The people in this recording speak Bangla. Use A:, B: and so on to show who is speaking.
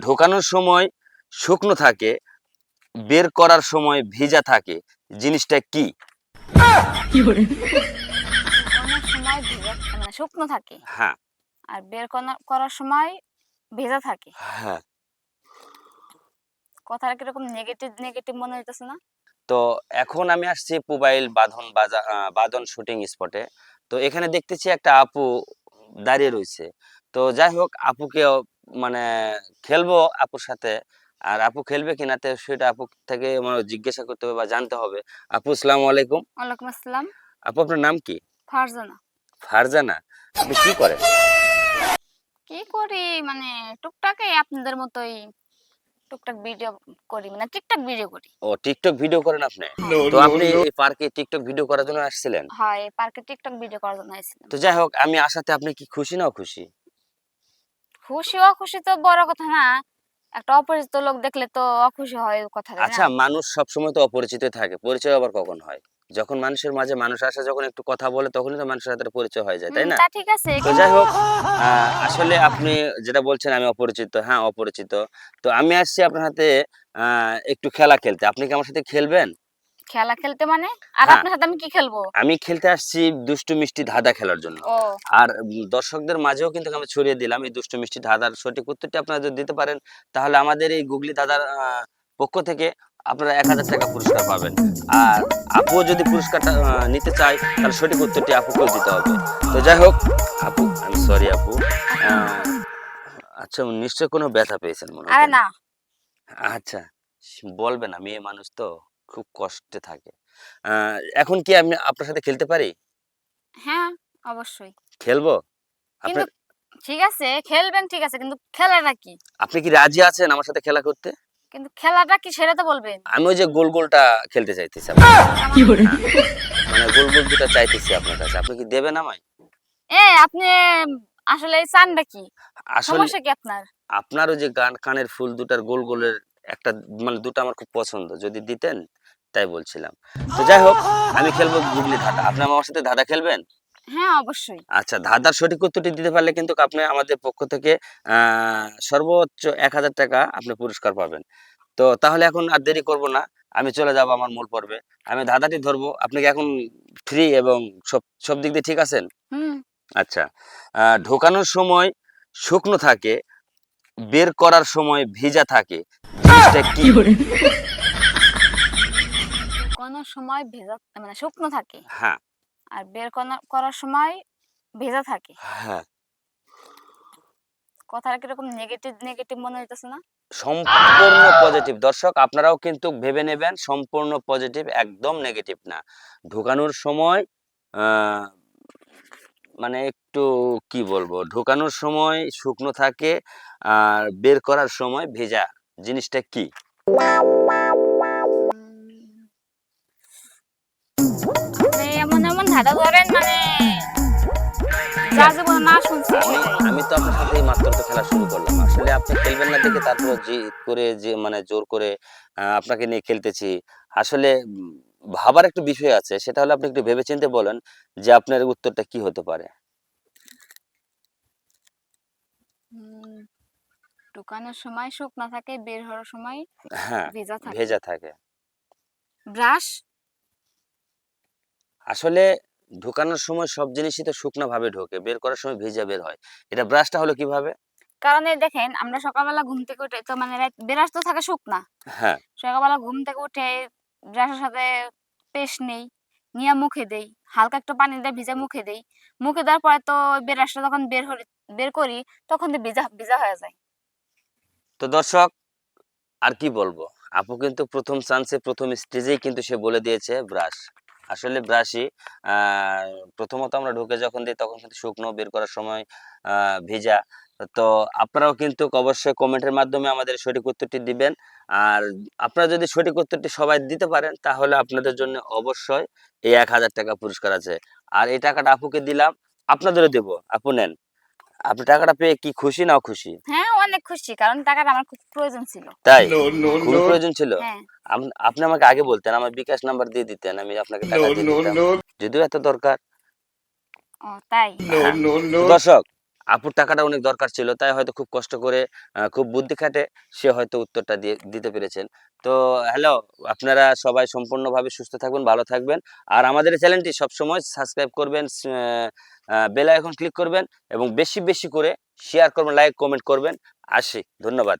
A: ঢোকানোর সময় শুকনো থাকে বের করার সময় ভিজা থাকে। জিনিসটা কি?
B: মানে শুকনো থাকে।
A: হ্যাঁ।
B: আর বের করার সময় ভেজা থাকে।
A: হ্যাঁ।
B: কথাটা কীরকম নেগেটিভ নেগেটিভ মনে হইতেছে না?
A: তো এখন আমি আসছি মোবাইল বাঁধন বাজা আহ, বাঁধন শুটিং স্পটে তো এখানে দেখতেছি একটা আপু দাঁড়িয়ে রয়েছে। তো যাই হোক আপুকে মানে খেলব আপুর সাথে। আর আপু খেলবে কিনা তো সেটা আপু থেকে মানে জিজ্ঞাসা করতে হবে বা জানতে হবে। আপু আসসালামু আলাইকুম।
B: ওয়ালাইকুম আসসালাম।
A: আপু আপনার নাম কি?
B: ফারজানা।
A: ফারজানা? আপনি কি করেন?
B: কি করি? মানে টুকটাক এই আপনাদের মতোই টুকটাক ভিডিও করি মানে টিকটক ভিডিও করি।
A: ও টিকটক ভিডিও করেন আপনি? তো আপনি এই পার্কে টিকটক ভিডিও করার জন্য আসছিলেন?
B: হয় পার্কে টিকটক ভিডিও করার জন্য এসেছিলাম
A: তো যাই হোক আমি আসাতে আপনি কি খুশি না খুশি
B: খুশি অখুশি তো বড় কথা না। একটা অপরিচিত লোক দেখলে তো অখুশি হয় কথা তাই না?
A: আচ্ছা মানুষ সবসময় তো অপরিচিত থাকে পরিচয় আবার কখন হয়? যখন মানুষের মাঝে মানুষ আসে যখন একটু কথা বলে তখনই তো মানুষের সাথে পরিচয় হয়ে যায় তাই
B: হুম,
A: না?
B: তা ঠিক আছে
A: তো যাই হোক আহ, আসলে আপনি যেটা বলছেন আমি অপরিচিত হ্যাঁ অপরিচিত। তো আমি আসছি আপনার হাতে আহ, একটু খেলা খেলতে। আপনি কি আমার সাথে খেলবেন?
B: খেলা খেলতে মানে? আর
A: হ্যাঁ।
B: আপনার সাথে আমি কি খেলব?
A: আমি খেলতে আসছি দুষ্টু মিষ্টি ধাঁধা খেলার জন্য। আর দর্শকদের মাঝেও কিন্তু আমি ছড়িয়ে দিলাম এই দুষ্টু মিষ্টি ধাঁধার সঠিক উত্তরটি আপনারা যদি দিতে পারেন তাহলে আমাদের এই গুগলি দাদার পক্ষ থেকে আপনারা এক হাজার টাকা পুরস্কার পাবেন। আর আপুও যদি পুরস্কারটা নিতে চায় তাহলে সঠিক উত্তরটি আপুকেও দিতে হবে। তো যাই হোক আপু আমি সরি আপু। আচ্ছা নিশ্চয় কোনো ব্যথা পেয়েছেন মনে হয়
B: না।
A: আচ্ছা বলবেন না মেয়ে মানুষ তো। খুব কষ্টে থাকে। আহ, এখন কি আমি আপনার সাথে খেলতে পারি?
B: হ্যাঁ অবশ্যই।
A: খেলব?
B: কিন্তু ঠিক আছে খেলবেন ঠিক আছে কিন্তু খেলাটা কি?
A: আপনি কি রাজি আছেন আমার সাথে খেলা করতে?
B: কিন্তু খেলাটা কি সেটা তো বলবেন।
A: আমি ওই যে গোল গোলটা খেলতে চাইতেছি আপনার সাথে। মানে গোল গোল দুটা চাইতেছি আপনার কাছে। আপনি কি দেবেন আমায়?
B: এ আপনি আসলে চানটা কি?
A: আসলে
B: সমস্যা কি আপনার?
A: আপনার ওই যে গান কানের ফুল দুটার গোল গোলের একটা মানে দুটো আমার খুব পছন্দ। যদি দিতেন তাই বলছিলাম। তো যাই হোক আমি খেলব গুগলি ধাঁধা। আপনি আমার সাথে ধাঁধা খেলবেন?
B: হ্যাঁ অবশ্যই।
A: আচ্ছা ধাঁধার সঠিক উত্তরটি দিতে পারলে কিন্তু আপনি আমাদের পক্ষ থেকে সর্বোচ্চ এক হাজার টাকা আপনি পুরস্কার পাবেন। তো তাহলে এখন আর দেরি করব না। আমি চলে যাব আমার মূল পর্বে। আমি ধাঁধাটি ধরবো। আপনি কি এখন ফ্রি এবং সব সব দিক দিয়ে ঠিক আছেন?
B: হুম।
A: আচ্ছা আহ, ঢোকানোর সময় শুকনো থাকে বের করার সময় ভিজা থাকে। জিনিসটা কি?
B: কোন সময় ভেজা মানে শুকনো থাকে।
A: হ্যাঁ।
B: আর বের করার সময় ভেজা থাকে।
A: হ্যাঁ।
B: কথাটা কীরকম নেগেটিভ নেগেটিভ মনে হইতেছে না?
A: সম্পূর্ণ পজিটিভ দর্শক আপনারাও কিন্তু ভেবে নেবেন সম্পূর্ণ পজিটিভ একদম নেগেটিভ না। ঢোকানোর সময় আহ, মানে একটু কি বলব? ঢুকানোর সময় শুকনো থাকে আর বের করার সময় ভেজা জিনিসটা কি?
B: আপনি এমন এমন ধাঁধা ধরেন মানে
A: আমি তো আপনার সাথে মাত্র তো খেলা শুরু করলাম। আসলে আপনি খেলবেন না দেখে তারপর জিদ করে যে মানে জোর করে আহ, আপনাকে নিয়ে খেলতেছি। আসলে ভাবার একটু বিষয় আছে সেটা হলো আপনি একটু ভেবেচিন্তে বলেন যে আপনার উত্তরটা কি হতে পারে।
B: ঢুকানোর সময় শুকনো থাকে বের হওয়ার সময়
A: হ্যাঁ
B: ভেজা থাকে।
A: ভেজা থাকে।
B: ব্রাশ?
A: আসলে ঢুকানোর সময় সব জিনিসই তো শুকনো ভাবে ঢোকে বের করার সময় ভেজা বের হয়। এটা ব্রাশটা হলো কীভাবে?
B: কারণ দেখেন আমরা সকালবেলা ঘুম থেকে উঠে তো মানে ব্রাশ তো থাকে শুকনা।
A: হ্যাঁ।
B: সকালবেলা ঘুম থেকে উঠে ব্রাশের সাথে পেস্ট নেই নিয়ে মুখে দেই হালকা একটু পানি দিয়ে ভিজে মুখে দেই। মুখে দেওয়ার পরে তো ব্রাশটা যখন বের বের করি তখন তো ভিজা ভিজা হয়ে যায়।
A: তো দর্শক, আর কি বলব? আপু কিন্তু প্রথম চান্সে প্রথম স্টেজেই কিন্তু সে বলে দিয়েছে ব্রাশ আসলে ব্রাশই প্রথমত আমরা ঢুকে যখন দিই, তখন কিন্তু শুকনো বের করার সময় ভেজা। তো আপনারাও কিন্তু অবশ্যই কমেন্টের মাধ্যমে আমাদের সঠিক উত্তরটি দিবেন। আর আপনারা যদি সঠিক উত্তরটি সবাই দিতে পারেন, তাহলে আপনাদের জন্য অবশ্যই এই এক হাজার টাকা পুরস্কার আছে। আর এই টাকাটা আপুকে দিলাম, আপনাদেরও দেবো। আপু নেন। আপনি টাকাটা পেয়ে কি খুশি, না খুশি?
B: হ্যাঁ অনেক খুশি কারণ টাকাটা আমার খুব প্রয়োজন ছিল।
A: তাই? খুব প্রয়োজন ছিল?
B: হ্যাঁ।
A: আপনি আমাকে আগে বলতেন আমার বিকাশ নাম্বার দিয়ে দিতেন আমি আপনাকে টাকা দিয়ে দিতাম। যদিও এত দরকার।
B: ও তাই।
A: হ্যাঁ। দর্শক আপুর টাকাটা অনেক দরকার ছিল, তাই হয়তো খুব কষ্ট করে খুব বুদ্ধি খাটে সে হয়তো উত্তরটা দিয়ে, দিতে পেরেছেন। তো হ্যালো আপনারা সবাই সম্পূর্ণভাবে সুস্থ থাকবেন, ভালো থাকবেন। আর আমাদের চ্যানেলটি সবসময় সাবস্ক্রাইব করবেন বেল আইকন ক্লিক করবেন এবং বেশি বেশি করে শেয়ার করবেন লাইক কমেন্ট করবেন। আসি, ধন্যবাদ।